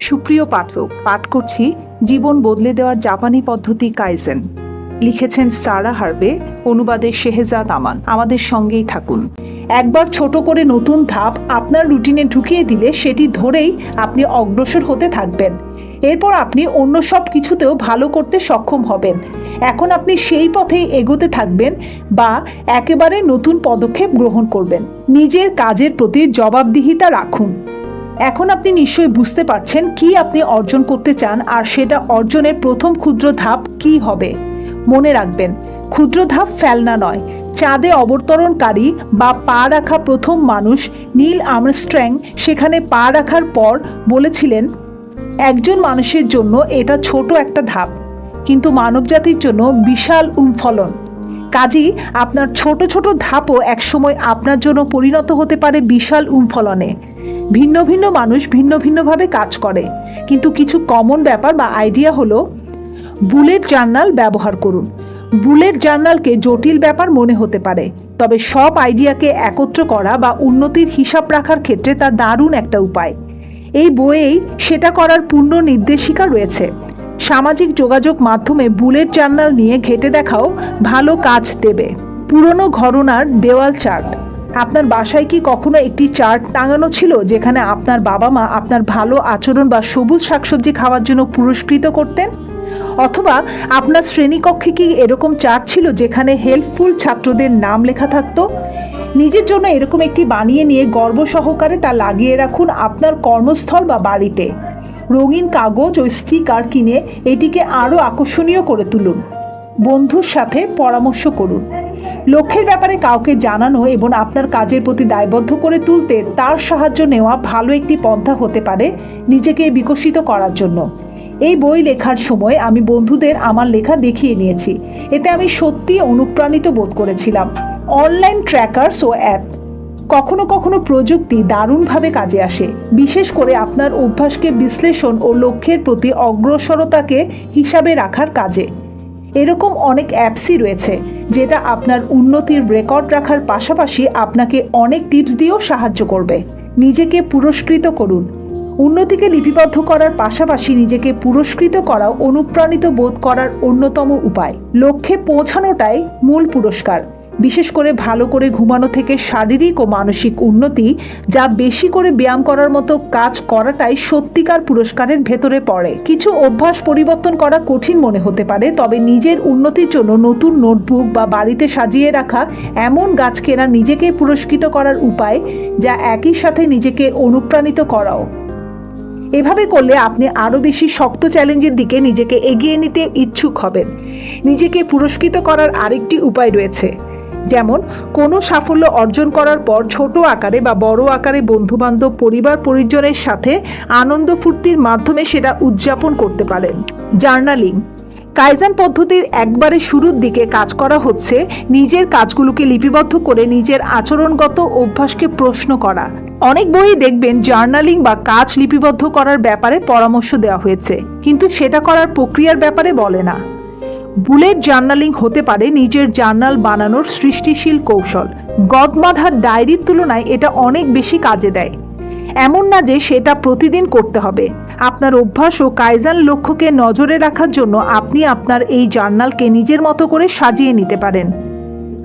সুপ্রিয় পাঠক, পাঠ করছি জীবন বদলে দেওয়ার জাপানি পদ্ধতি কাইজেন। লিখেছেন সারা হারবে অনুবাদে শেহজাদ আমান। আমাদের সঙ্গেই থাকুন। একবার ছোট করে নতুন ধাপ আপনার রুটিনে ঢুকিয়ে দিলে সেটি ধরেই আপনি অগ্রসর হতে থাকবেন। এরপর আপনি অন্য সব কিছুতেও ভালো করতে সক্ষম হবেন। এখন আপনি সেই পথেই এগোতে থাকবেন বা একেবারে নতুন পদক্ষেপ গ্রহণ করবেন। নিজের কাজের প্রতি জবাবদিহিতা রাখুন। এখন আপনি নিশ্চয়ই বুঝতে পারছেন কি আপনি অর্জন করতে চান আর সেটা অর্জনের প্রথম ক্ষুদ্র ধাপ কি হবে। মনে রাখবেন, ক্ষুদ্র ধাপ ফেলনা নয়। চাঁদে অবতরণকারী বা পা রাখা প্রথম মানুষ নীল আমস্ট্র্যাং সেখানে পা রাখার পর বলেছিলেন, একজন মানুষের জন্য এটা ছোট একটা ধাপ, কিন্তু মানবজাতির জন্য বিশাল উমফলন কাজী আপনার ছোট ছোট ধাপও একসময় আপনার জন্য পরিণত হতে পারে বিশাল উমফলনে ভিন্ন ভিন্ন মানুষ ভিন্ন ভিন্নভাবে কাজ করে। কিন্তু কিছু কমন ব্যাপার বা আইডিয়া হলো, বুলেট জার্নাল ব্যবহার করুন। বুলেট জার্নালকে জটিল ব্যাপার মনে হতে পারে, তবে সব আইডিয়াকে একত্র করা বা উন্নতির হিসাব রাখার ক্ষেত্রে তা দারুণ একটা উপায়। এই বইয়েই সেটা করার পূর্ণ নির্দেশিকা রয়েছে। সামাজিক যোগাযোগ মাধ্যমে বুলেট জার্নাল নিয়ে ঘেটে দেখাও ভালো কাজ দেবে। পুরনো ঘরনার দেওয়াল চার্ট। আপনার বাসায় কি কখনো একটি চার্ট টাঙানো ছিল যেখানে আপনার বাবা মা আপনার ভালো আচরণ বা সবুজ শাকসবজি খাওয়ার জন্য পুরস্কৃত করতেন? অথবা আপনার শ্রেণীকক্ষে কি এরকম চার্ট ছিল যেখানে হেল্পফুল ছাত্রদের নাম লেখা থাকতো? নিজের জন্য এরকম একটি বানিয়ে নিয়ে গর্ব সহকারে তা লাগিয়ে রাখুন আপনার কর্মস্থল বা বাড়িতে। রঙিন কাগজ ও স্টিকার কিনে এটিকে আরও আকর্ষণীয় করে তুলুন। বন্ধুর সাথে পরামর্শ করুন। লক্ষ্যের ব্যাপারে কাউকে জানানো এবং আপনার কাজের প্রতি দায়বদ্ধ করে তুলতে তার সাহায্য নেওয়া ভালো একটি পন্থা হতে পারে নিজেকে বিকশিত করার জন্য। এই বই লেখার সময় আমি বন্ধুদের আমার লেখা দেখিয়ে নিয়েছি। এতে আমি সত্যি অনুপ্রাণিত বোধ করেছিলাম। অনলাইন ট্র্যাকার্স ও অ্যাপ। কখনো কখনো প্রযুক্তি দারুণভাবে কাজে আসে। বিশেষ করে আপনার অভ্যাসকে বিশ্লেষণ ও লক্ষ্যের প্রতি অগ্রসরতাকে হিসাবে রাখার কাজে। এরকম অনেক অ্যাপসই রয়েছে, যেটা আপনার উন্নতির রেকর্ড রাখার পাশাপাশি আপনাকে অনেক টিপস দিয়েও সাহায্য করবে। নিজেকে পুরস্কৃত করুন। উন্নতিকে লিপিবদ্ধ করার পাশাপাশি নিজেকে পুরস্কৃত করাও অনুপ্রাণিত বোধ করার অন্যতম উপায়। লক্ষ্যে পৌঁছানোটাই মূল পুরস্কার। বিশেষ করে ভালো করে ঘুমানো থেকে শারীরিক ও মানসিক উন্নতি, যা বেশি করে ব্যায়াম করার মতো কাজ করাটাই সত্যিকার পুরস্কারের ভেতরে পড়ে। কিছু অভ্যাস পরিবর্তন করা কঠিন মনে হতে পারে, তবে নিজের উন্নতির জন্য নতুন নোটবুক বা বাড়িতে সাজিয়ে রাখা এমন গাছ কেনা নিজেকে পুরস্কৃত করার উপায়, যা একই সাথে নিজেকে অনুপ্রাণিত করাও। এভাবে করলে আপনি আরও বেশি শক্ত চ্যালেঞ্জের দিকে নিজেকে এগিয়ে নিতে ইচ্ছুক হবেন। নিজেকে পুরস্কৃত করার আরেকটি উপায় রয়েছে। যেমন, কোনো সাফল্য অর্জন করার পর ছোট আকারে বা বড় আকারে বন্ধুবান্ধব, পরিবার পরিজনের সাথে আনন্দ ফুর্তির মাধ্যমে সেটা উদযাপন করতে পারেন। জার্নালিং। কাইজান পদ্ধতির একবারে শুরুর দিকে কাজ করা হচ্ছে নিজের কাজগুলোকে লিপিবদ্ধ করে নিজের আচরণগত অভ্যাসকে প্রশ্ন করা। অনেক বইয়ে দেখবেন জার্নালিং বা কাজ লিপিবদ্ধ করার ব্যাপারে পরামর্শ দেওয়া হয়েছে, কিন্তু সেটা করার প্রক্রিয়ার ব্যাপারে বলে না। বুলেট জার্নালিং হতে পারে নিজের জার্নাল বানানোর সৃষ্টিশীল কৌশল। গদমাধার ডায়েরির তুলনায় এটা অনেক বেশি কাজে দেয়। এমন না যে সেটা প্রতিদিন করতে হবে। আপনার অভ্যাস ও কায়জান লক্ষ্যকে নজরে রাখার জন্য আপনি আপনার এই জার্নালকে নিজের মতো করে সাজিয়ে নিতে পারেন।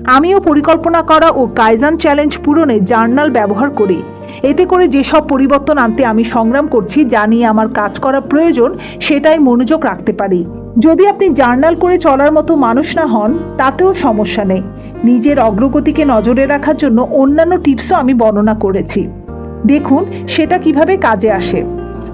আমিও পরিকল্পনা করা ও কায়জান চ্যালেঞ্জ পূরণে জার্নাল ব্যবহার করি। এতে করে যেসব পরিবর্তন আনতে আমি সংগ্রাম করছি, যা নিয়ে আমার কাজ করা প্রয়োজন, সেটাই মনোযোগ রাখতে পারি। যদি আপনি জার্নাল করে চলার মতো মানুষ না হন, তাতেও সমস্যা নেই। নিজের অগ্রগতিকে নজরে রাখার জন্য অন্যান্য টিপসও আমি বর্ণনা করেছি। দেখুন, সেটা কীভাবে কাজে আসে।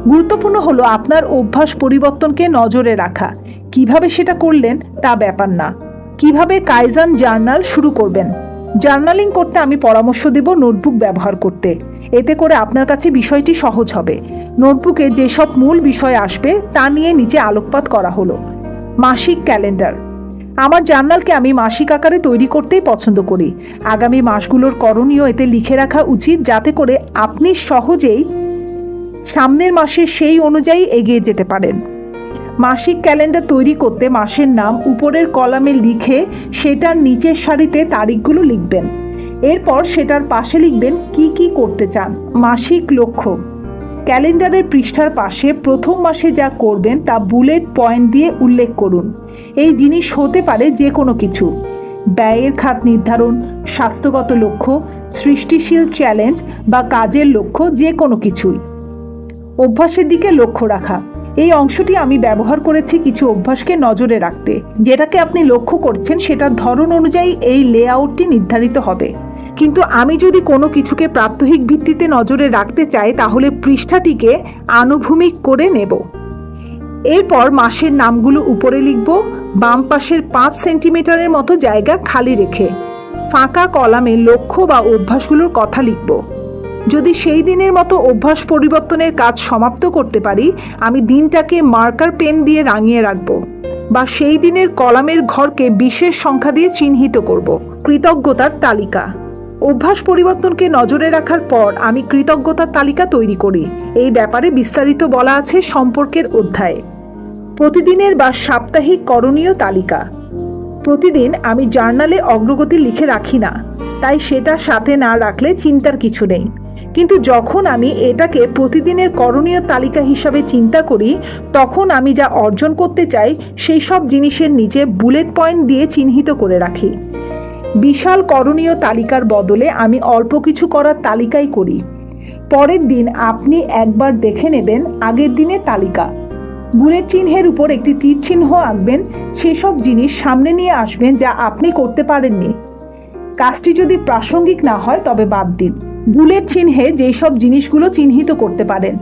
গুরুত্বপূর্ণ হলো আপনার অভ্যাস পরিবর্তনকে নজরে রাখা। কীভাবে সেটা করলেন, তা ব্যাপার না। কীভাবে কাইজান জার্নাল শুরু করবেন? জার্নালিং করতে আমি পরামর্শ দেব নোটবুক ব্যবহার করতে। এতে করে আপনার কাছে বিষয়টি সহজ হবে। নোটবুকে যেসব মূল বিষয় আসবে তা নিয়ে নিচে আলোকপাত করা হলো। মাসিক ক্যালেন্ডার। আমার জার্নালকে আমি মাসিক আকারে তৈরি করতেই পছন্দ করি। আগামী মাসগুলোর করণীয় এতে লিখে রাখা উচিত যাতে করে আপনি সহজেই সামনের মাসে সেই অনুযায়ী এগিয়ে যেতে পারেন। মাসিক ক্যালেন্ডার তৈরি করতে মাসের নাম উপরের কলামে লিখে সেটার নিচের সারিতে তারিখগুলো লিখবেন। এরপর সেটার পাশে লিখবেন কি কি করতে চান। মাসিক লক্ষ্য। ক্যালেন্ডারের পৃষ্ঠার পাশে প্রথম মাসে যা করবেন তা বুলেট পয়েন্ট দিয়ে উল্লেখ করুন। এই জিনিস হতে পারে যে কোনো কিছু। ব্যয়ের খাত নির্ধারণ, স্বাস্থ্যগত লক্ষ্য, সৃষ্টিশীল চ্যালেঞ্জ বা কাজের লক্ষ্য যে কোনো কিছুই। অভ্যাসের দিকে লক্ষ্য রাখা। এই অংশটি আমি ব্যবহার করেছি কিছু অভ্যাসকে নজরে রাখতে। যেটাকে আপনি লক্ষ্য করছেন সেটার ধরন অনুযায়ী এই লেআউটটি নির্ধারিত হবে। কিন্তু আমি যদি কোনো কিছুকে প্রাত্যহিক ভিত্তিতে নজরে রাখতে চাই, তাহলে পৃষ্ঠাটিকে আনুভূমিক করে নেব। এরপর মাসের নামগুলো উপরে লিখব, বাম পাশের পাঁচ সেন্টিমিটারের মতো জায়গা খালি রেখে ফাঁকা কলামে লক্ষ্য বা অভ্যাসগুলোর কথা লিখব। যদি সেই দিনের মতো অভ্যাস পরিবর্তনের কাজ সমাপ্ত করতে পারি, আমি দিনটাকে মার্কার পেন দিয়ে রাঙিয়ে রাখব বা সেই দিনের কলামের ঘরকে বিশেষ সংখ্যা দিয়ে চিহ্নিত করব। কৃতজ্ঞতার তালিকা। অভ্যাস পরিবর্তনকে নজরে রাখার পর আমি কৃতজ্ঞতার তালিকা তৈরি করি। এই ব্যাপারে বিস্তারিত বলা আছে সম্পর্কের অধ্যায়ে। প্রতিদিনের বা সাপ্তাহিক করণীয় তালিকা। প্রতিদিন আমি জার্নালে অগ্রগতি লিখে রাখি না, তাই সেটা সাথে না রাখলে চিন্তার কিছু নেই। কিন্তু যখন আমি এটাকে প্রতিদিনের করণীয় তালিকা হিসাবে চিন্তা করি, তখন আমি যা অর্জন করতে চাই, সেই সব জিনিসের নিচে বুলেট পয়েন্ট দিয়ে চিহ্নিত করে রাখি। বিশাল করণীয় তালিকার বদলে আমি অল্প কিছু করার তালিকাই করি। পরের দিন আপনি একবার দেখে নেবেন আগের দিনের তালিকা। বুলেট চিহ্নের উপর একটি তীর চিহ্ন আঁকবেন। সেসব জিনিস সামনে নিয়ে আসবেন যা আপনি করতে পারেননি। কাজটি যদি প্রাসঙ্গিক না হয়, তবে বাদ দিন। বুলেট চিহ্নে যেই সব জিনিসগুলো চিহ্নিত করতে পারেন।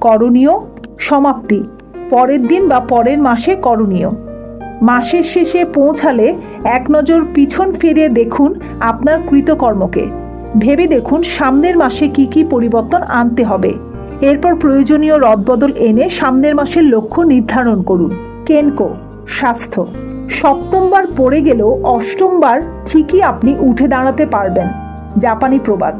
করণীয় সমাপ্তি। পরের দিন বা পরের মাসে করণীয়। মাসের শেষে পৌঁছালে এক নজর পিছন ফিরে দেখুন আপনার কৃতকর্মকে। ভেবে দেখুন সামনের মাসে কি কি পরিবর্তন আনতে হবে। এরপর প্রয়োজনীয় রদবদল এনে সামনের মাসের লক্ষ্য নির্ধারণ করুন। কেনকো স্বাস্থ্য। সপ্তমবার পড়ে গেলেও অষ্টমবার ঠিকই আপনি উঠে দাঁড়াতে পারবেন। জাপানি প্রবাদ।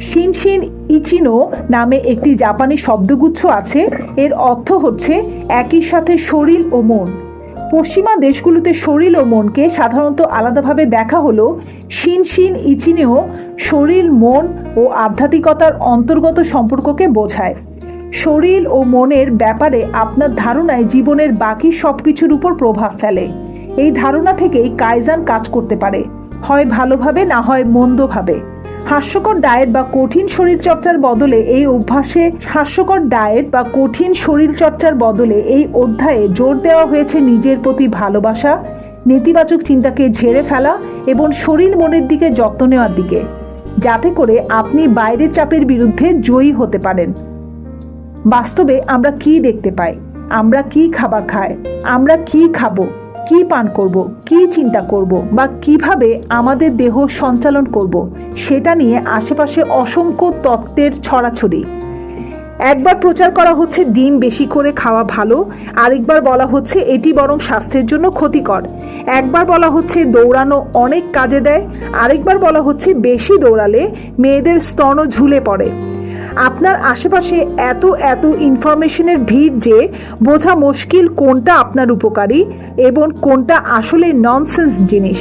শিনশিন ইচিনো নামে একটি জাপানি শব্দগুচ্ছ আছে। এর অর্থ হচ্ছে একই সাথে শরীর ও মন। পশ্চিমা দেশগুলোতে শরীর ও মনকে সাধারণত আলাদাভাবে দেখা হলো শিনশিন ইচিনেও শরীর, মন ও আধ্যাত্মিকতার অন্তর্গত সম্পর্ককে বোঝায়। শরীর ও মনের ব্যাপারে আপনার ধারণায় জীবনের বাকি সব কিছুর উপর প্রভাব ফেলে। এই ধারণা থেকেই কাইজান কাজ করতে পারে, হয় ভালোভাবে না হয় মন্দভাবে। হাস্যকর ডায়েট বা কঠিন শরীরচর্চার বদলে এই অভ্যাসে হাস্যকর ডায়েট বা কঠিন শরীরচর্চার বদলে এই অধ্যায়ে জোর দেওয়া হয়েছে নিজের প্রতি ভালোবাসা, নেতিবাচক চিন্তাকে ঝেড়ে ফেলা এবং শরীর মনের দিকে যত্ন নেওয়ার দিকে, যাতে করে আপনি বাইরের চাপের বিরুদ্ধে জয়ী হতে পারেন। বাস্তবে আমরা কি দেখতে পাই? আমরা কি খাবার খাই? আমরা কি খাব? কি পান করব, কি চিন্তা করব বা কীভাবে আমাদের দেহ সঞ্চালন করব, সেটা নিয়ে আশেপাশে অসংখ্য তত্ত্বের ছড়াছড়ি। একবার প্রচার করা হচ্ছে ডিম বেশি করে খাওয়া ভালো, আরেকবার বলা হচ্ছে এটি বরং স্বাস্থ্যের জন্য ক্ষতিকর। একবার বলা হচ্ছে দৌড়ানো অনেক কাজে দেয়, আরেকবার বলা হচ্ছে বেশি দৌড়ালে মেয়েদের স্তনও ঝুলে পড়ে। আপনার আশেপাশে এত এত ইনফরমেশনের ভিড় যে বোঝা মুশকিল কোনটা আপনার উপকারী এবং কোনটা আসলে ননসেন্স জিনিস।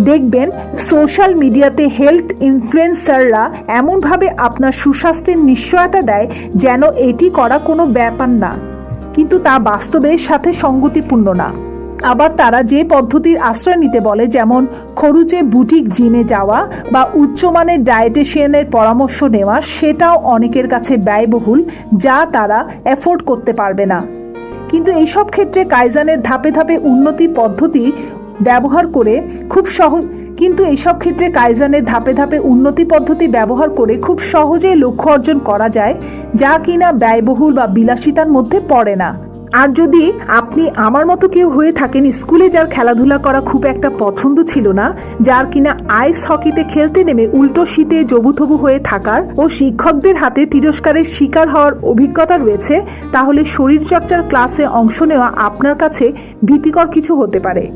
দেখবেন সোশ্যাল মিডিয়াতে হেলথ ইনফ্লুয়েন্সাররা এমনভাবে আপনার সুস্বাস্থ্যের নিশ্চয়তা দেয় যেন এটি করা কোনো ব্যাপার না। কিন্তু তা বাস্তবের সাথে সঙ্গতিপূর্ণ না। আবার তারা যে পদ্ধতির আশ্রয় নিতে বলে, যেমন খরুচে বুটিক জিমে যাওয়া বা উচ্চমানের ডায়েটেশিয়ানের পরামর্শ নেওয়া, সেটাও অনেকের কাছে ব্যয়বহুল, যা তারা অ্যাফোর্ড করতে পারবে না। কিন্তু এইসব ক্ষেত্রে কাইজানের ধাপে ধাপে উন্নতি পদ্ধতি ব্যবহার করে খুব সহজ কিন্তু এইসব ক্ষেত্রে কাইজানের ধাপে ধাপে উন্নতি পদ্ধতি ব্যবহার করে খুব সহজেই লক্ষ্য অর্জন করা যায়, যা কিনা ব্যয়বহুল বা বিলাসিতার মধ্যে পড়ে না। আর যদি আপনি আমার মতো কেউ হয়ে থাকেন, স্কুলে যার খেলাধুলা করা খুব একটা পছন্দ ছিল না, যার কিনা আইস হকিতে খেলতে নেমে উল্টো শীতে জবুথবু হয়ে থাকার ও শিক্ষকদের হাতে তিরস্কারের শিকার হওয়ার অভিজ্ঞতা রয়েছে, তাহলে শরীরচর্চার ক্লাসে অংশ নেওয়া আপনার কাছে ভীতিকর কিছু হতে পারে।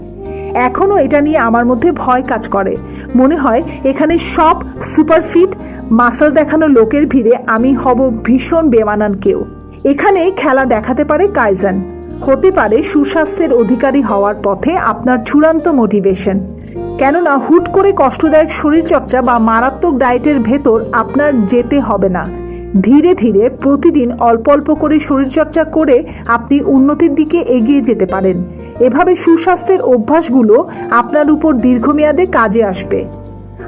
এখনও এটা নিয়ে আমার মধ্যে ভয় কাজ করে। মনে হয় এখানে সব সুপারফিট, মাসাল দেখানো লোকের ভিড়ে আমি হব ভীষণ বেমানান কেউ। এখানে খেলা দেখাতে পারে কাইজান। হতে পারে সুস্বাস্থ্যের অধিকারী হওয়ার পথে আপনার চূড়ান্ত মোটিভেশন। কেননা হুট করে কষ্টদায়ক শরীরচর্চা বা মারাত্মক ডায়েটের ভেতর আপনার যেতে হবে না। ধীরে ধীরে প্রতিদিন অল্প অল্প করে শরীরচর্চা করে আপনি উন্নতির দিকে এগিয়ে যেতে পারেন। এভাবে সুস্বাস্থ্যের অভ্যাসগুলো আপনার উপর দীর্ঘমেয়াদে কাজে আসবে।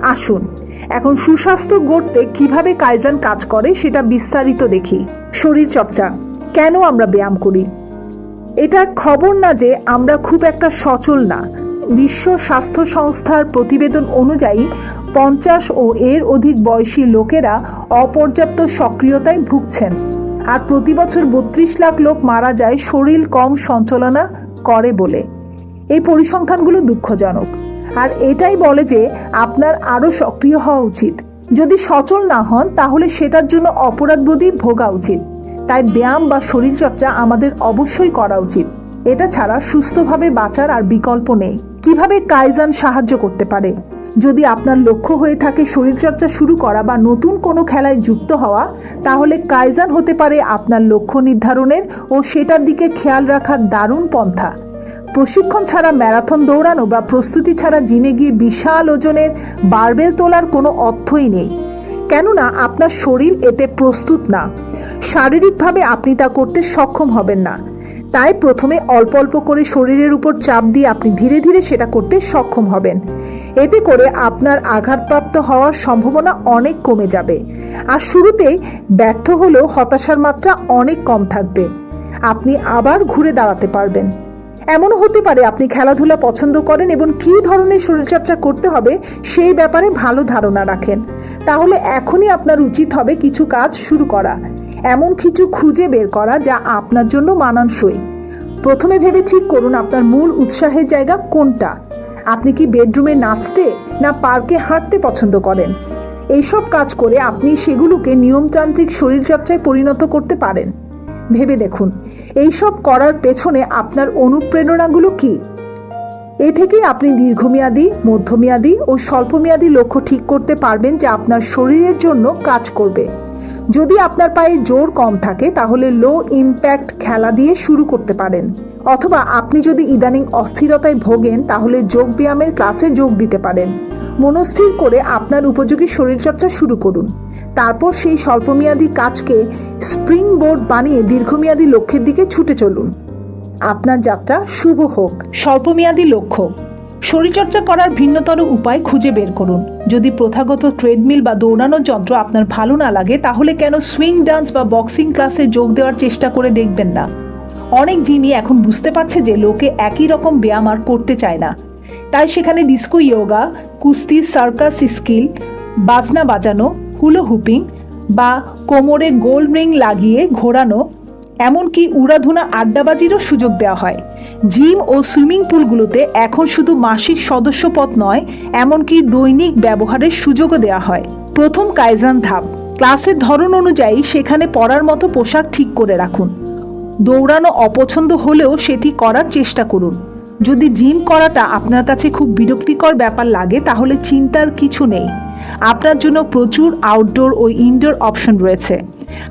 আসুন এখন সুস্বাস্থ্য গড়তে কীভাবে কাইজান কাজ করে সেটা বিস্তারিত দেখি। শরীর চর্চা, কেন আমরা ব্যায়াম করি? এটা খবর না যে আমরা খুব একটা সচল না। বিশ্ব স্বাস্থ্য সংস্থার প্রতিবেদন অনুযায়ী পঞ্চাশ ও এর অধিক বয়সী লোকেরা অপর্যাপ্ত সক্রিয়তায় ভুগছেন। আর প্রতি বছর বত্রিশ লাখ লোক মারা যায় শরীর কম সঞ্চালনা করে বলে। এই পরিসংখ্যানগুলো দুঃখজনক। আর এটাই বলে যে আপনার আরও সক্রিয় হওয়া উচিত। যদি সচল না হন, তাহলে সেটার জন্য অপরাধবোধই ভোগা উচিত। তাই ব্যায়াম বা শরীরচর্চা আমাদের অবশ্যই করা উচিত। এটা ছাড়া সুস্থভাবে বাঁচার আর বিকল্প নেই। কীভাবে কাইজান সাহায্য করতে পারে? যদি আপনার লক্ষ্য হয়ে থাকে শরীরচর্চা শুরু করা বা নতুন কোনো খেলায় যুক্ত হওয়া, তাহলে কাইজান হতে পারে আপনার লক্ষ্য নির্ধারণের ও সেটার দিকে খেয়াল রাখার দারুণ পন্থা। প্রশিক্ষণ ছাড়া ম্যারাথন দৌড়ানো বা প্রস্তুতি ছাড়া জিমে গিয়ে বিশাল ওজনের বারবেল তোলার কোনো অর্থই নেই। কেননা আপনার শরীর এতে প্রস্তুত না। শারীরিকভাবে আপনি তা করতে সক্ষম হবেন না। তাই প্রথমে অল্প অল্প করে শরীরের উপর চাপ দিয়ে আপনি ধীরে ধীরে সেটা করতে সক্ষম হবেন। এতে করে আপনার আঘাতপ্রাপ্ত হওয়ার সম্ভাবনা অনেক কমে যাবে। আর শুরুতেই ব্যর্থ হলেও হতাশার মাত্রা অনেক কম থাকবে। আপনি আবার ঘুরে দাঁড়াতে পারবেন। এমনও হতে পারে আপনি খেলাধুলা পছন্দ করেন এবং কী ধরনের শরীরচর্চা করতে হবে সেই ব্যাপারে ভালো ধারণা রাখেন। তাহলে এখনই আপনার উচিত হবে কিছু কাজ শুরু করা। এমন কিছু খুঁজে বের করা যা আপনার জন্য মানানসই। প্রথমে ভেবে ঠিক করুন আপনার মূল উৎসাহের জায়গা কোনটা। আপনি কি বেডরুমে নাচতে না পার্কে হাঁটতে পছন্দ করেন? এইসব কাজ করে আপনি সেগুলোকে নিয়মতান্ত্রিক শরীরচর্চায় পরিণত করতে পারেন। ভেবে দেখুন এইসব করার পেছনে আপনার অনুপ্রেরণাগুলো কি? এ থেকেই আপনি দীর্ঘমেয়াদী, মধ্যমেয়াদী ও স্বল্পমেয়াদী লক্ষ্য ঠিক করতে পারবেন যা আপনার শরীরের জন্য কাজ করবে। যদি আপনার পায়ে জোর কম থাকে, তাহলে লো ইম্প্যাক্ট খেলা দিয়ে শুরু করতে পারেন। অথবা আপনি যদি ইদানিং অস্থিরতায় ভোগেন, তাহলে যোগ ব্যায়ামের ক্লাসে যোগ দিতে পারেন। মনস্থির করে আপনার উপযোগী শরীরচর্চা শুরু করুন। তারপর সেই স্বল্পমেয়াদী কাজকে স্প্রিং বোর্ড বানিয়ে দীর্ঘমেয়াদী লক্ষ্যের দিকে ছুটে চলুন। আপনার যাত্রা শুভ হোক। স্বল্পমেয়াদী লক্ষ্য। শরীরচর্চা করার ভিন্নতর উপায় খুঁজে বের করুন। যদি প্রথাগত ট্রেডমিল বা দৌড়ানোর যন্ত্র আপনার ভালো না লাগে, তাহলে কেন সুইং, ডান্স বা বক্সিং ক্লাসে যোগ দেওয়ার চেষ্টা করে দেখবেন না? অনেক জিমই এখন বুঝতে পারছে যে লোকে একই রকম ব্যায়াম আর করতে চায় না। তাই সেখানে ডিস্কো, ইয়োগা, কুস্তি, সার্কাস স্কিল, বাজনা বাজানো হুলো হুপিং বা কোমরে গোল রিং লাগিয়ে ঘোরানো, এমনকি উড়াধুনা আড্ডাবাজিরও সুযোগ দেওয়া হয়। জিম ও সুইমিং পুলগুলোতে এখন শুধু মাসিক সদস্যপদ নয়, এমনকি দৈনিক ব্যবহারের সুযোগও দেওয়া হয়। প্রথম কাইজান ধাপ। ক্লাসের ধরন অনুযায়ী সেখানে পড়ার মতো পোশাক ঠিক করে রাখুন। দৌড়ানো অপছন্দ হলেও সেটি করার চেষ্টা করুন। যদি জিম করাটা আপনার কাছে খুব বিরক্তিকর ব্যাপার লাগে, তাহলে চিন্তার কিছু নেই। আপনার জন্য প্রচুর আউটডোর ও ইনডোর অপশন রয়েছে।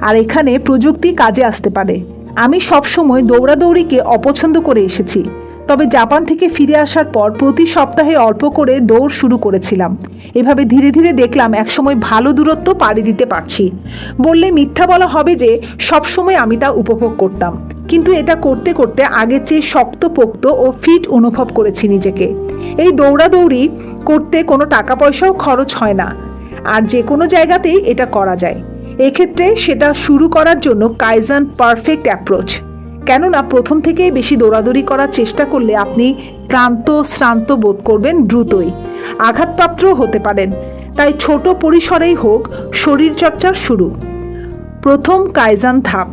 আর এখানে প্রযুক্তি কাজে আসতে পারে। আমি সবসময় দৌড়াদৌড়িকে অপছন্দ করে এসেছি। তবে জাপান থেকে ফিরে আসার পর প্রতি সপ্তাহে অল্প করে দৌড় শুরু করেছিলাম। এভাবে ধীরে ধীরে দেখলাম একসময় ভালো দূরত্ব পাড়ি দিতে পারছি। বললে মিথ্যা বলা হবে যে সবসময় আমি তা উপভোগ করতাম। কিন্তু এটা করতে করতে আগের চেয়ে শক্তপোক্ত ও ফিট অনুভব করেছি নিজেকে। এই দৌড়াদৌড়ি করতে কোনো টাকা পয়সাও খরচ হয় না, আর যে কোনো জায়গাতেই এটা করা যায়। এক্ষেত্রে সেটা শুরু করার জন্য কাইজান পারফেক্ট অ্যাপ্রোচ। কেননা প্রথম থেকেই বেশি দৌড়াদৌড়ি করার চেষ্টা করলে আপনি ক্লান্ত, শ্রান্ত বোধ করবেন দ্রুতই। আঘাতপ্রাপ্ত হতে পারেন। তাই ছোট পরিসরেই হোক, শরীরচর্চার শুরু। প্রথম কাইজান ধাপ।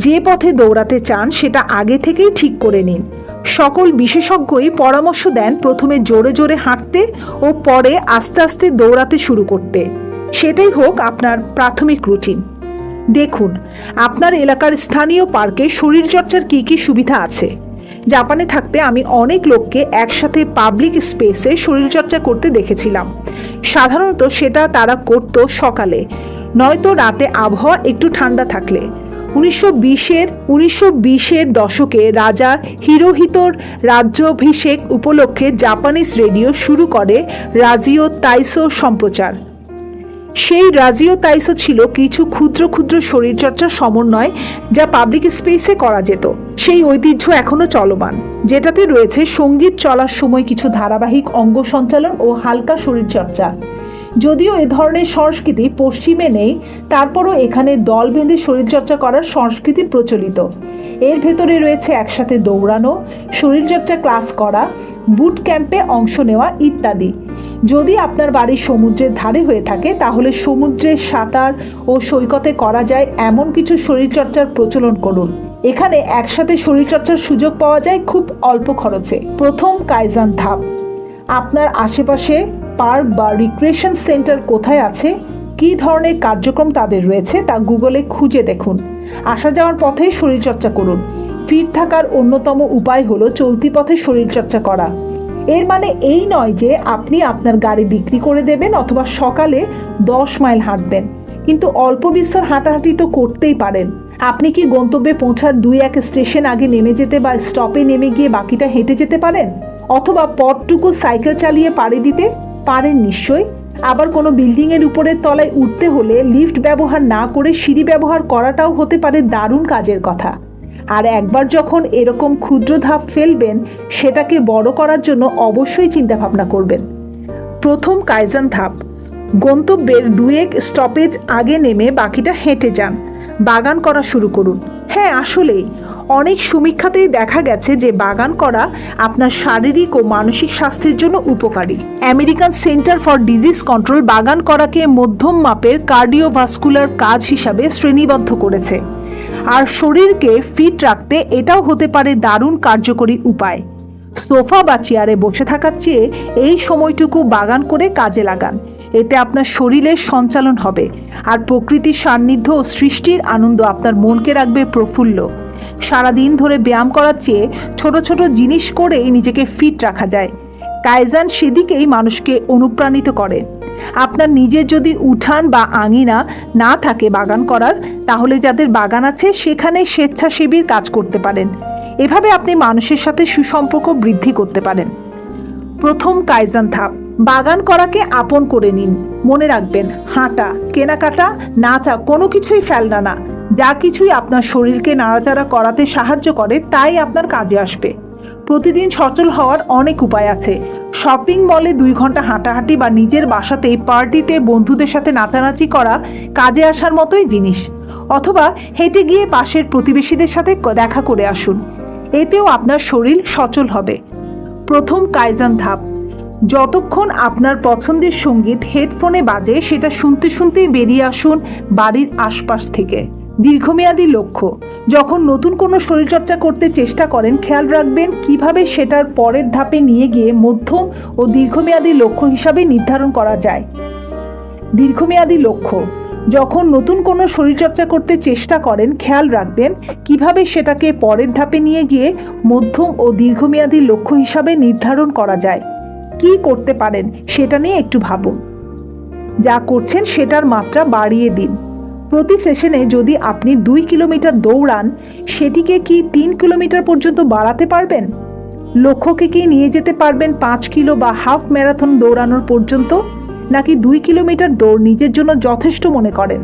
যে পথে দৌড়াতে চান সেটা আগে থেকেই ঠিক করে নিন। সকল বিশেষজ্ঞই পরামর্শ দেন প্রথমে জোরে জোরে হাঁটতে ও পরে আস্তে আস্তে দৌড়াতে শুরু করতে। সেটাই হোক আপনার প্রাথমিক রুটিন। দেখুন, আপনার এলাকার স্থানীয় পার্কে শরীরচর্চার কী কী সুবিধা আছে? জাপানে থাকতে আমি অনেক লোককে একসাথে পাবলিক স্পেসে শরীরচর্চা করতে দেখেছিলাম। সাধারণত সেটা তারা করত সকালে। নয়তো রাতে আবহাওয়া একটু ঠান্ডা থাকলে। উনিশশো বিশের উনিশশো বিশের দশকে রাজা হিরোহিতোর রাজ্যাভিষেক উপলক্ষে জাপানিজ রেডিও শুরু করে রাজিও তাইসো সম্প্রচার। সেই রাজিও তাইসো ছিল কিছু ক্ষুদ্র ক্ষুদ্র শরীরচর্চার সমন্বয় যা পাবলিক স্পেসে করা যেত। সেই ঐতিহ্য এখনও চলমান, যেটাতে রয়েছে সংগীত চলার সময় কিছু ধারাবাহিক অঙ্গ সঞ্চালন ও হালকা শরীরচর্চা। যদিও এ ধরনের সংস্কৃতি পশ্চিমে নেই, তারপরও এখানে দল বেঁধে শরীরচর্চা করার সংস্কৃতি প্রচলিত। এর ভেতরে রয়েছে একসাথে দৌড়ানো, শরীরচর্চা ক্লাস করা বুট ক্যাম্পে অংশ নেওয়া ইত্যাদি। যদি আপনার বাড়ি সমুদ্রের ধারে হয়ে থাকে, তাহলে সমুদ্রে সাঁতার ও সৈকতে করা যায় এমন কিছু শরীরচর্চার প্রচলন করুন। এখানে একসাথে শরীরচর্চার সুযোগ পাওয়া যায় খুব অল্প খরচে। প্রথম কাইজান ধাপ। আপনার আশেপাশে পার্ক বা রিক্রিয়েশন সেন্টার কোথায় আছে? কী ধরনের কার্যক্রম তাদের রয়েছে তা গুগলে খুঁজে দেখুন। আসা যাওয়ার পথে শরীরচর্চা করুন। ফিট থাকার অন্যতম উপায় হলো চলতি পথে শরীরচর্চা করা। এর মানে এই নয় যে আপনি আপনার গাড়ি বিক্রি করে দেবেন অথবা সকালে দশ মাইল হাঁটবেন। কিন্তু অল্প বিস্তর হাঁটাহাঁটি তো করতেই পারেন। আপনি কি গন্তব্যে পৌঁছার দুই এক স্টেশন আগে নেমে যেতে বা স্টপে নেমে গিয়ে বাকিটা হেঁটে যেতে পারেন? অথবা পথটুকু সাইকেল চালিয়ে পাড়ি দিতে? পারেন নিশ্চয়ই। আবার কোনো বিল্ডিংয়ের উপরের তলায় উঠতে হলে লিফট ব্যবহার না করে সিঁড়ি ব্যবহার করাটাও হতে পারে দারুণ কাজের কথা। আর একবার যখন এরকম ক্ষুদ্র ধাপ ফেলবেন, সেটাকে বড় করার জন্য অবশ্যই চিন্তাভাবনা করবেন। প্রথম কাইজান ধাপ। গন্তব্যের দুয়েক স্টপেজ আগে নেমে বাকিটা হেঁটে যান। বাগান করা শুরু করুন। হ্যাঁ আসলেই। অনেক সমীক্ষাতেই দেখা গেছে যে বাগান করা আপনার শারীরিক ও মানসিক স্বাস্থ্যের জন্য উপকারী। American centre for disease control বাগান করাকে মধ্যম মাপের কার্ডিওভাস্কুলার কাজ হিসাবে শ্রেণীবদ্ধ করেছে। আর শরীরকে ফিট রাখতে এটাও হতে পারে দারুণ কার্যকরী উপায়। সোফা বা চেয়ারে বসে থাকার চেয়ে এই সময়টুকু বাগান করে কাজে লাগান। এতে আপনার শরীরের সঞ্চালন হবে। আর প্রকৃতির সান্নিধ্য ও সৃষ্টির আনন্দ আপনার মনকে রাখবে প্রফুল্ল। সারাদিন ধরে ব্যায়াম করার চেয়ে ছোট ছোট জিনিস করেই নিজেকে ফিট রাখা যায়। কাইজান সেদিকেই মানুষকে অনুপ্রাণিত করে। আপনার নিজের যদি উঠান বা আঙিনা না থাকে বাগান করার, তাহলে যাদের বাগান আছে সেখানে স্বেচ্ছাসেবীর কাজ করতে পারেন। এভাবে আপনি মানুষের সাথে সুসম্পর্ক বৃদ্ধি করতে পারেন। প্রথম কাইজান ধাপ, বাগান করাকে আপন করে নিন। মনে রাখবেন, হাঁটা, কেনাকাটা, নাচা কোনো কিছুই ফেলনা না। যা কিছুই আপনার শরীরকে নাড়াচাড়া করাতে সাহায্য করে, তাই আপনার কাজে আসবে। প্রতিদিন সচল হওয়ার অনেক উপায় আছে। শপিং মলে দুই ঘণ্টা হাঁটাহাঁটি বা নিজের বাসাতেই পার্টিতে বন্ধুদের সাথে নাচানাচি করা কাজে আসার মতোই জিনিস। অথবা হেঁটে গিয়ে পাশের প্রতিবেশীদের সাথে দেখা করে আসুন। এতেও আপনার শরীর সচল হবে। প্রথম কাইজান ধাপ। যতক্ষণ আপনার পছন্দের সংগীত হেডফোনে বাজে, সেটা শুনতে শুনতেই বেরিয়ে আসুন বাড়ির আশপাশ থেকে। দীর্ঘমেয়াদী লক্ষ্য। যখন নতুন কোনো শরীরচর্চা করতে চেষ্টা করেন, খেয়াল রাখবেন কীভাবে সেটার পরের ধাপে নিয়ে গিয়ে মধ্যম ও দীর্ঘমেয়াদী লক্ষ্য হিসাবে নির্ধারণ করা যায়। দীর্ঘমেয়াদী লক্ষ্য। যখন নতুন কোনো শরীরচর্চা করতে চেষ্টা করেন, খেয়াল রাখবেন কীভাবে সেটাকে পরের ধাপে নিয়ে গিয়ে মধ্যম ও দীর্ঘমেয়াদী লক্ষ্য হিসাবে নির্ধারণ করা যায়। কি করতে পারেন, সেটা নিয়ে একটু ভাবুন। যা করছেন, সেটার মাত্রা বাড়িয়ে দিন। প্রতি সেশনে যদি আপনি দুই কিলোমিটার দৌড়ান, সেটিকে কি তিন কিলোমিটার পর্যন্ত বাড়াতে পারবেন? লক্ষ্যকে কি নিয়ে যেতে পারবেন পাঁচ কিলো বা হাফ ম্যারাথন দৌড়ানোর পর্যন্ত? নাকি দুই কিলোমিটার দৌড় নিজের জন্য যথেষ্ট মনে করেন?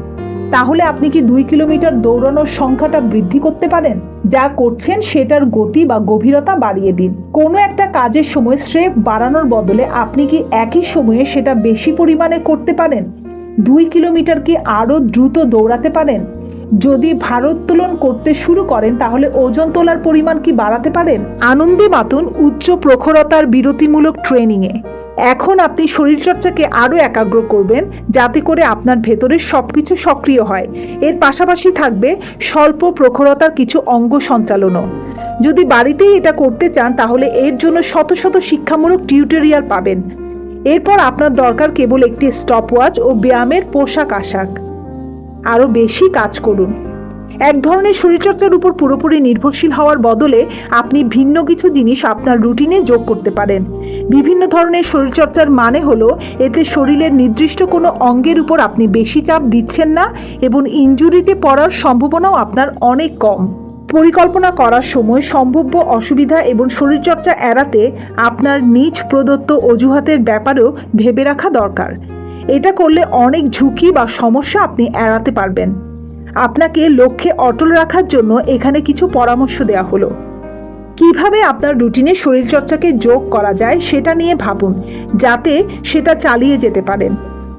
তাহলে আপনি কি দুই কিলোমিটার দৌড়ানোর সংখ্যাটা বৃদ্ধি করতে পারেন? যা করছেন সেটার গতি বা গভীরতা বাড়িয়ে দিন। কোনো একটা কাজের সময় স্রেফ বাড়ানোর বদলে আপনি কি একই সময়ে সেটা বেশি পরিমাণে করতে পারেন? দুই কিলোমিটার কি আরও দ্রুত দৌড়াতে পারেন? যদি ভারোত্তোলন করতে শুরু করেন, তাহলে ওজন তোলার পরিমাণ কি বাড়াতে পারেন? আনন্দে মাতুন উচ্চ প্রখরতার বিরতিমূলক ট্রেনিংয়ে। এখন আপনি শরীরচর্চাকে আরও একাগ্র করবেন, যাতে করে আপনার ভেতরের সব কিছু সক্রিয় হয়। এর পাশাপাশি থাকবে স্বল্প প্রখরতার কিছু অঙ্গ সঞ্চালনও। যদি বাড়িতেই এটা করতে চান, তাহলে এর জন্য শত শত শিক্ষামূলক টিউটোরিয়াল পাবেন। এরপর আপনার দরকার কেবল একটি স্টপওয়াচ ও ব্যায়ামের পোশাক আশাক। আরও বেশি কাজ করুন। এক ধরনের শরীরচর্চার উপর পুরোপুরি নির্ভরশীল হওয়ার বদলে আপনি ভিন্ন কিছু জিনিস আপনার রুটিনে যোগ করতে পারেন। বিভিন্ন ধরনের শরীরচর্চার মানে হলো, এতে শরীরের নির্দিষ্ট কোনো অঙ্গের উপর আপনি বেশি চাপ দিচ্ছেন না এবং ইনজুরিতে পড়ার সম্ভাবনাও আপনার অনেক কম। পরিকল্পনা করার সময় সম্ভাব্য অসুবিধা এবং শরীরচর্চা এড়াতে আপনার নিজ প্রদত্ত অজুহাতের ব্যাপারেও ভেবে রাখা দরকার। এটা করলে অনেক ঝুঁকি বা সমস্যা আপনি এড়াতে পারবেন। আপনাকে লক্ষ্যে অটল রাখার জন্য এখানে কিছু পরামর্শ দেওয়া হলো। কীভাবে আপনার রুটিনে শরীরচর্চাকে যোগ করা যায় সেটা নিয়ে ভাবুন, যাতে সেটা চালিয়ে যেতে পারেন।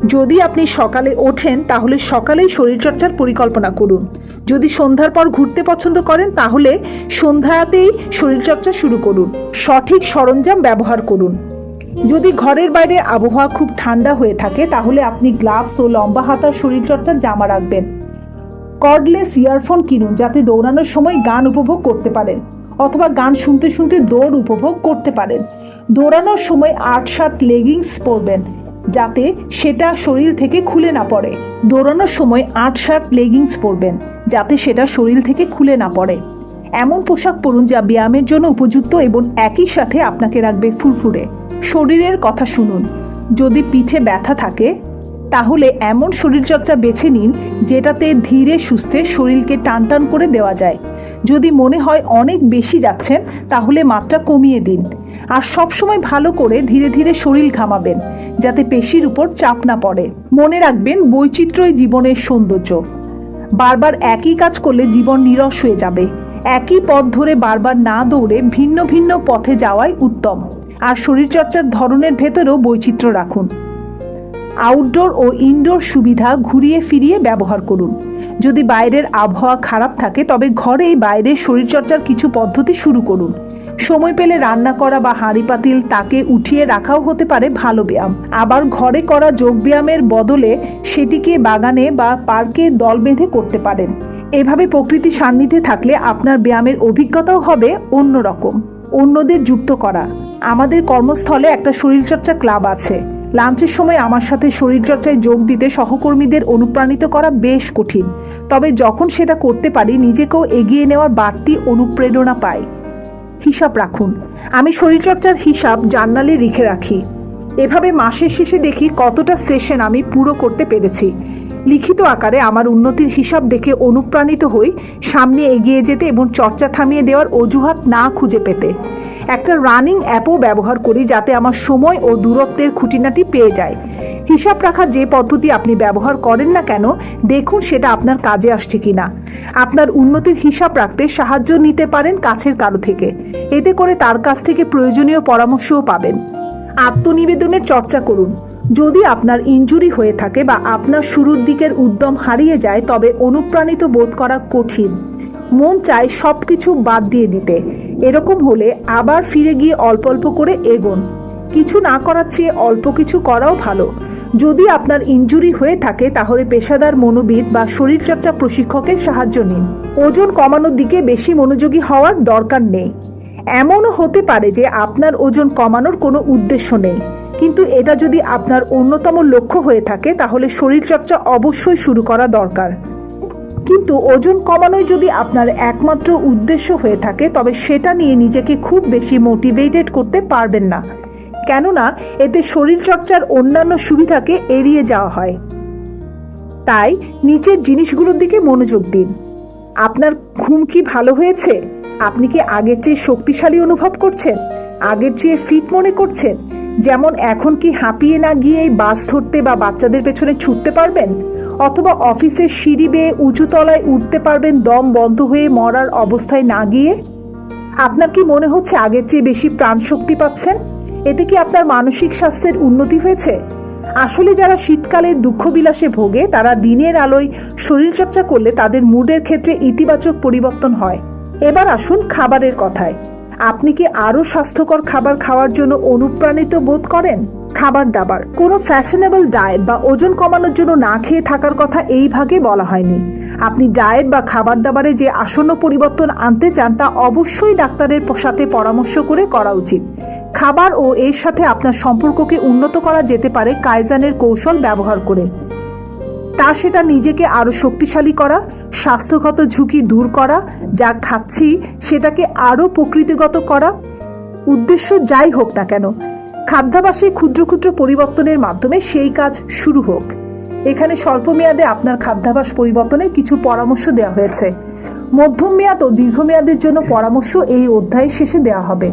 যদি আপনি সকালে ওঠেন, তাহলে সকালেই শরীরচর্চার পরিকল্পনা করুন। যদি সন্ধ্যার পর ঘুরতে পছন্দ করেন, তাহলে সন্ধ্যাতেই শরীরচর্চা শুরু করুন। সঠিক সরঞ্জাম ব্যবহার করুন। যদি ঘরের বাইরে আবহাওয়া খুব ঠান্ডা হয়ে থাকে, তাহলে আপনি গ্লাভস ও লম্বা হাতার শরীরচর্চার জামা রাখবেন। কর্ডলেস ইয়ারফোন কিনুন, যাতে দৌড়ানোর সময় গান উপভোগ করতে পারেন, অথবা গান শুনতে শুনতে দৌড় উপভোগ করতে পারেন। দৌড়ানোর সময় আট সাত লেগিংস পরবেন। যাতে সেটা শরীর থেকে খুলে না পড়ে। দৌড়ানোর সময় আট সাত লেগিংস পরবেন, যাতে সেটা শরীর থেকে খুলে না পড়ে। এমন পোশাক পরুন যা ব্যায়ামের জন্য উপযুক্ত এবং একই সাথে আপনাকে রাখবে ফুরফুরে। শরীরের কথা শুনুন। যদি পিঠে ব্যথা থাকে, তাহলে এমন শরীরচর্চা বেছে নিন যেটাতে ধীরে সুস্থে শরীরকে টান টান করে দেওয়া যায়। যদি মনে হয় অনেক বেশি যাচ্ছেন, তাহলে মাত্রা কমিয়ে দিন। আর সবসময় ভালো করে ধীরে ধীরে শরীর ঘামাবেন, যাতে পেশির উপর চাপ না পড়ে। মনে রাখবেন, বৈচিত্র্যই জীবনের সৌন্দর্য। বারবার একই কাজ করলে জীবন নিরস হয়ে যাবে। একই পথ ধরে বারবার না দৌড়ে ভিন্ন ভিন্ন পথে যাওয়াই উত্তম। আর শরীরচর্চার ধরনের ভেতরেও বৈচিত্র্য রাখুন। আউটডোর ও ইনডোর সুবিধা ঘুরিয়ে ফিরিয়ে ব্যবহার করুন। যদি বাইরের আবহাওয়া খারাপ থাকে, তবে ঘরেই বাইরের শরীরচর্চার কিছু পদ্ধতি শুরু করুন। সময় পেলে রান্না করা বা হাঁড়ি পাতিল তাকে উঠিয়ে রাখাও হতে পারে ভালো ব্যায়াম। আবার ঘরে করা যোগ ব্যায়ামের বদলে সেটিকে বাগানে বা পার্কে দল বেঁধে করতে পারেন। এভাবে প্রকৃতি সান্নিধ্যে থাকলে আপনার ব্যায়ামের অভিজ্ঞতাও হবে অন্যরকম। অন্যদের যুক্ত করা। আমাদের কর্মস্থলে একটা শরীরচর্চা ক্লাব আছে। লাঞ্চের সময় আমার সাথে শরীরচর্চায় যোগ দিতে সহকর্মীদের অনুপ্রাণিত করা বেশ কঠিন। তবে যখন সেটা করতে পারি, নিজেকেও এগিয়ে নেওয়ার বাড়তি অনুপ্রেরণা পাই। হিসাব রাখুন। আমি শরীরচর্চার হিসাব জার্নালে লিখে রাখি। এভাবে মাসের শেষে দেখি কতটা সেশন আমি পুরো করতে পেরেছি। লিখিত আকারে আমার উন্নতির হিসাব দেখে অনুপ্রাণিত হই, সামনে এগিয়ে যেতে এবং চর্চা থামিয়ে দেওয়ার অজুহাত না খুঁজে পেতে। একটা রানিং অ্যাপও ব্যবহার করি যাতে আমার সময় ও দূরত্বের খুঁটিনাটি পেয়ে যায়। হিসাব রাখার যে পদ্ধতি আপনি ব্যবহার করেন না কেন, দেখুন সেটা আপনার কাজে আসছে কিনা। আপনার উন্নতির হিসাব রাখতে সাহায্য নিতে পারেন কাছের কারও থেকে। এতে করে তার কাছ থেকে প্রয়োজনীয় পরামর্শও পাবেন। আত্মনিবেদনের চর্চা করুন। যদি আপনার ইনজুরি হয়ে থাকে বা আপনার শুরুর দিকের উদ্যম হারিয়ে যায়, তবে অনুপ্রাণিত বোধ করা কঠিন। মন চায় সব কিছু বাদ দিয়ে দিতে। এরকম হলে আবার ফিরে গিয়ে অল্প অল্প করে এগোন। কিছু না করার চেয়ে অল্প কিছু করাও ভালো। যদি আপনার ইনজুরি হয়ে থাকে, তাহলে পেশাদার মনোবিদ বা শরীরচর্চা প্রশিক্ষকের সাহায্য নিন। ওজন কমানোর দিকে বেশি মনোযোগী হওয়ার দরকার নেই। এমনও হতে পারে যে আপনার ওজন কমানোর কোনো উদ্দেশ্য নেই। কিন্তু এটা যদি আপনার অন্যতম লক্ষ্য হয়ে থাকে, তাহলে শরীরচর্চা অবশ্যই শুরু করা দরকার। কিন্তু ওজন কমানোই যদি আপনার একমাত্র উদ্দেশ্য হয়ে থাকে, তবে সেটা নিয়ে নিজেকে খুব বেশি মোটিভেটেড করতে পারবেন না। কেননা, এতে শরীরচর্চার অন্যান্য সুবিধাকে এড়িয়ে যাওয়া হয়। তাই, নিচের জিনিসগুলোর দিকে মনোযোগ দিন। আপনার ঘুম কি ভালো হয়েছে? আপনি কি আগের চেয়ে শক্তিশালী অনুভব করছেন? আগের চেয়ে ফিট মনে করছেন? যেমন এখন কি হাঁপিয়ে না গিয়ে এই বাস ধরতে বা বাচ্চাদের পেছনে ছুটতে পারবেন? অথবা অফিসের সিঁড়ি বেয়ে উঁচু তলায় উঠতে পারবেন, দম বন্ধ হয়ে মরার অবস্থায় না গিয়ে? আপনার কি মনে হচ্ছে আগের চেয়ে বেশি প্রাণশক্তি পাচ্ছেন? এতে কি আপনার মানসিক স্বাস্থ্যের উন্নতি হয়েছে? আসলে যারা শীতকালে দুঃখ বিলাসে ভোগে, তারা দিনের আলোয় শরীরচর্চা করলে তাদের মুডের ক্ষেত্রে ইতিবাচক পরিবর্তন হয়। এবার আসুন খাবারের কথায়। আপনি কি আরও স্বাস্থ্যকর খাবার খাওয়ার জন্য অনুপ্রাণিত বোধ করেন? খাবার দাবার কোনো ফ্যাশনেবল ডায়েট বা ওজন কমানোর জন্য না খেয়ে থাকার কথা এই ভাগে বলা হয়নি। আপনি ডায়েট বা খাবার দাবারে যে আসন্ন পরিবর্তন আনতে চান তা অবশ্যই ডাক্তারের সাথে পরামর্শ করে করা উচিত। খাবার ও এর সাথে আপনার সম্পর্ককে উন্নত করা যেতে পারে কায়জানের কৌশল ব্যবহার করে। তা সেটা নিজেকে আরও শক্তিশালী করা, স্বাস্থ্যগত ঝুঁকি দূর করা, যা খাচ্ছি সেটাকে আরও প্রকৃতিগত করা। উদ্দেশ্য যাই হোক না কেন, খাদ্যাভাসে ক্ষুদ্র ক্ষুদ্র পরিবর্তনের মাধ্যমে সেই কাজ শুরু হোক। এখানে স্বল্প মেয়াদে আপনার খাদ্যাভাস পরিবর্তনের কিছু পরামর্শ দেওয়া হয়েছে। মধ্যম মেয়াদ ও দীর্ঘমেয়াদের জন্য পরামর্শ এই অধ্যায়ের শেষে দেওয়া হবে।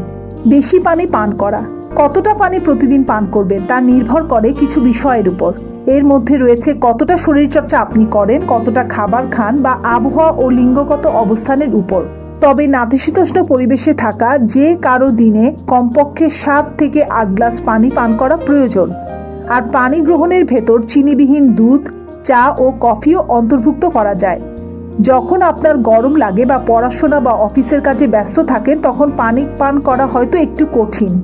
বেশি পানি পান করা। কতটা পানি প্রতিদিন পান করবেন তা নির্ভর করে কিছু বিষয়ের উপর। এর মধ্যে রয়েছে কতটা শরীরচর্চা আপনি করেন, কতটা খাবার খান বা আবহাওয়া ও লিঙ্গগত অবস্থানের উপর। তবে নাতিশীতোষ্ণ পরিবেশে থাকা যে কারও দিনে কমপক্ষে সাত থেকে আট গ্লাস পানি পান করা প্রয়োজন। আর পানি গ্রহণের ভেতর চিনিবিহীন দুধ, চা ও কফিও অন্তর্ভুক্ত করা যায়। যখন আপনার গরম লাগে বা পড়াশোনা বা অফিসের কাজে ব্যস্ত থাকেন, তখন পানি পান করা হয়তো একটু কঠিন।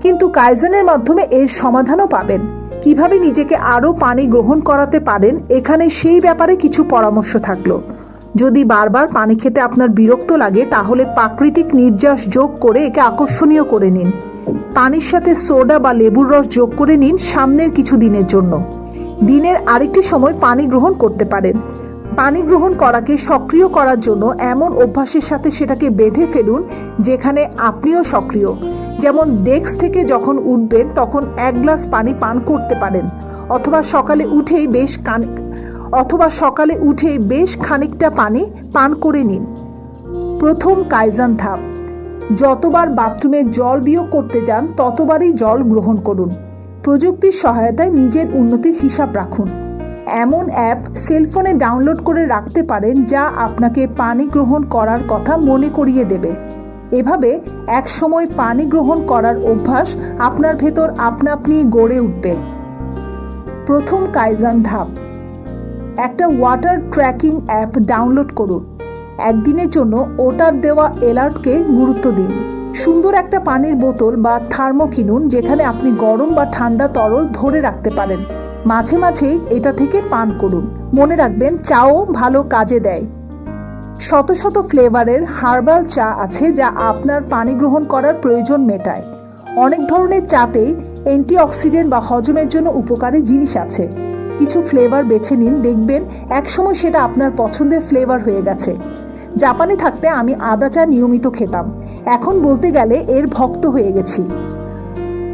কিন্তু কাইজানের মাধ্যমে এর সমাধানও পাবেন। কীভাবে নিজেকে আরও পানি গ্রহণ করাতে পারেন, এখানে সেই ব্যাপারে কিছু পরামর্শ থাকল। যদি বারবার পানি খেতে আপনার বিরক্ত লাগে, তাহলে প্রাকৃতিক নির্যাস যোগ করে একে আকর্ষণীয় করে নিন। পানির সাথে সোডা বা লেবুর রস যোগ করে নিন সামনের কিছু দিনের জন্য। দিনের আরেকটি সময় পানি গ্রহণ করতে পারেন। পানি গ্রহণ করাকে সক্রিয় করার জন্য এমন অভ্যাসের সাথে সেটাকে বেঁধে ফেলুন যেখানে আপনিও সক্রিয়। যেমন ডেস্ক থেকে যখন উঠবেন, তখন এক গ্লাস পানি পান করতে পারেন। অথবা সকালে উঠেই বেশ কান অথবা সকালে উঠে বেশ খানিকটা পানি পান করে নিন। প্রথম কাইজান ধাপ। যতবার বাথরুমে জল বিয়োগ করতে যান, ততবারই জল গ্রহণ করুন। প্রযুক্তির সহায়তায় নিজের উন্নতির হিসাব রাখুন। এমন অ্যাপ সেলফোনে ডাউনলোড করে রাখতে পারেন যা আপনাকে পানি গ্রহণ করার কথা মনে করিয়ে দেবে। এভাবে এক সময় পানি গ্রহণ করার অভ্যাস আপনার ভেতর আপনা আপনি গড়ে উঠবে। প্রথম কাইজান ধাপ। একটা ওয়াটার ট্র্যাকিং অ্যাপ ডাউনলোড করুন। একদিনের জন্য ওটার দেওয়া অ্যালার্টকে গুরুত্ব দিন। সুন্দর একটা পানির বোতল বা থার্মো কিনুন যেখানে আপনি গরম বা ঠান্ডা তরল ধরে রাখতে পারেন। মাঝে মাঝেই এটা থেকে পান করুন। মনে রাখবেন, চাও ভালো কাজে দেয়। শত শত ফ্লেভারের হার্বাল চা আছে যা আপনার পানি গ্রহণ করার প্রয়োজন মেটায়। অনেক ধরনের চাতেই অ্যান্টিঅক্সিডেন্ট বা হজমের জন্য উপকারী জিনিস আছে। কিছু ফ্লেভার বেছে নিন, দেখবেন একসময় সেটা আপনার পছন্দের ফ্লেভার হয়ে গেছে। জাপানে থাকতে আমি আদা চা নিয়মিত খেতাম। এখন বলতে গেলে এর ভক্ত হয়ে গেছি।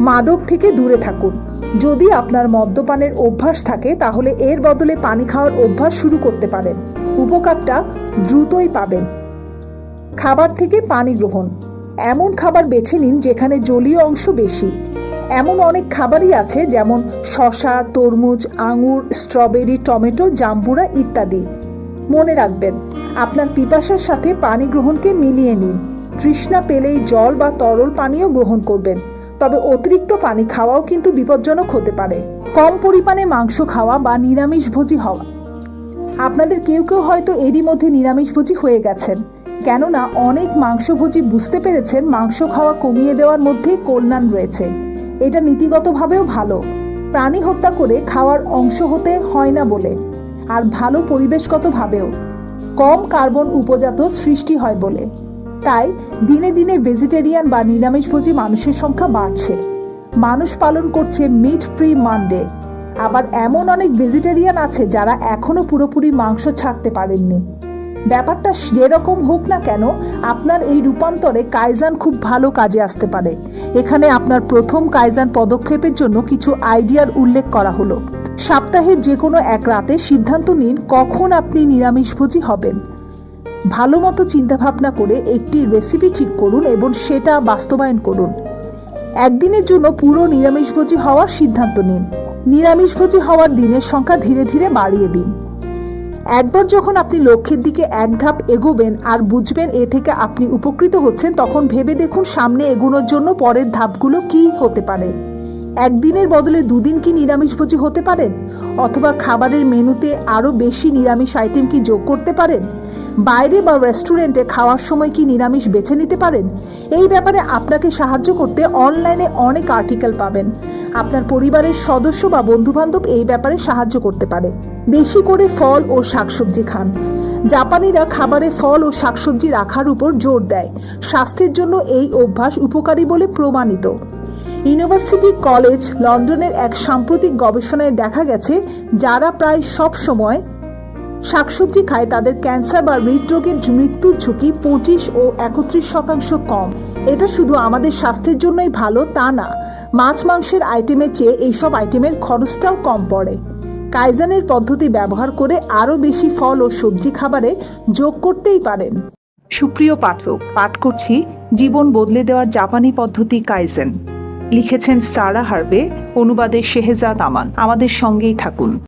মাদক থেকে দূরে থাকুন। যদি আপনার মদ্যপানের অভ্যাস থাকে, তাহলে এর বদলে পানি খাওয়ার অভ্যাস শুরু করতে পারেন। উপকারটা দ্রুতই পাবেন। খাবার থেকে পানি গ্রহণ। এমন খাবার বেছে নিন যেখানে জলীয় অংশ বেশি। এমন অনেক খাবারই আছে যেমন শশা তরমুজ, আঙুর, স্ট্রবেরি, টমেটো, জাম্বুরা ইত্যাদি। মনে রাখবেন, আপনার পিপাসার সাথে পানি গ্রহণকে মিলিয়ে নিন। তৃষ্ণা পেলেই জল বা তরল পানীয় গ্রহণ করবেন। তবে অতিরিক্ত পানি খাওয়াও কিন্তু বিপজ্জনক হতে পারে। কম পরিমাণে মাংস খাওয়া বা নিরামিষভোজী হওয়া। আপনাদের কেউ কেউ হয়তো এরই মধ্যে নিরামিষভোজী হয়ে গেছেন। কেননা, অনেক মাংসভোজী বুঝতে পেরেছেন মাংস খাওয়া কমিয়ে দেওয়ার মধ্যে কল্যাণ রয়েছে। এটা নীতিগতভাবেও ভালো। প্রাণী হত্যা করে খাওয়ার অংশ হতে হয় না বলে। আর ভালো পরিবেশগতভাবেও। কম কার্বন উপজাত সৃষ্টি হয় বলে। তাই দিনে দিনে ভেজিটেরিয়ান বা নিরামিষভোজী মানুষের সংখ্যা বাড়ছে। মানুষ পালন করছে মিট ফ্রি মানডে আবার এমন অনেক ভেজিটেরিয়ান আছে যারা এখনও পুরোপুরি মাংস ছাড়তে পারেননি। ব্যাপারটা যেরকম হোক না কেন, আপনার এই রূপান্তরে কাইজান খুব ভালো কাজে আসতে পারে। এখানে আপনার প্রথম কাইজান পদক্ষেপের জন্য কিছু আইডিয়ার উল্লেখ করা হলো। সপ্তাহের যে কোনো এক রাতে সিদ্ধান্ত নিন কখন আপনি নিরামিষভোজী হবেন। ভালো মতো চিন্তাভাবনা করে একটি রেসিপি ঠিক করুন এবং সেটা বাস্তবায়ন করুন। একদিনের জন্য পুরো নিরামিষভোজী হওয়ার সিদ্ধান্ত নিন। নিরামিষভোজী হওয়ার দিনের সংখ্যা ধীরে ধীরে বাড়িয়ে দিন। একবার যখন আপনি লক্ষ্যের দিকে এক ধাপ এগোবেন আর বুঝবেন এ থেকে আপনি উপকৃত হচ্ছেন, তখন ভেবে দেখুন সামনে এগোনোর জন্য পরের ধাপগুলো কি হতে পারে। একদিনের বদলে দুদিন কি নিরামিষভোজী হতে পারেন? অথবা খাবারের মেনুতে আরও বেশি নিরামিষ আইটেম কি যোগ করতে পারেন? বাইরে বা রেস্টুরেন্টে খাওয়ার সময় কি নিরামিষ বেছে নিতে পারেন? এই ব্যাপারে আপনাকে সাহায্য করতে অনলাইনে অনেক আর্টিকেল পাবেন। আপনার পরিবারের সদস্য বা বন্ধুবান্ধব এই ব্যাপারে সাহায্য করতে পারে। বেশি করে ফল ও শাকসবজি খান। জাপানিরা খাবারে ফল ও শাকসবজি রাখার উপর জোর দেয়। স্বাস্থ্যের জন্য এই অভ্যাস উপকারী বলে প্রমাণিত। ইউনিভার্সিটি কলেজ লন্ডনের এক সাম্প্রতিক গবেষণায় দেখা গেছে, যারা প্রায় সব সময় শাকসবজি খায়, তাদের ক্যান্সার বা হৃদরোগের মৃত্যুর ঝুঁকি পঁচিশ ও একত্রিশ শতাংশ কম। এটা শুধু আমাদের স্বাস্থ্যের জন্যই ভালো তা না, মাছ মাংসের আইটেমের চেয়ে এইসব আইটেমের খরচটাও কম পড়ে। কাইজানের পদ্ধতি ব্যবহার করে আরও বেশি ফল ও সবজি খাবারে যোগ করতেই পারেন। সুপ্রিয় পাঠক, পাঠ করছি জীবন বদলে দেওয়ার জাপানি পদ্ধতি কাইজেন। লিখেছেন সারা হারবে অনুবাদে শেহজাদ আমান। আমাদের সঙ্গেই থাকুন।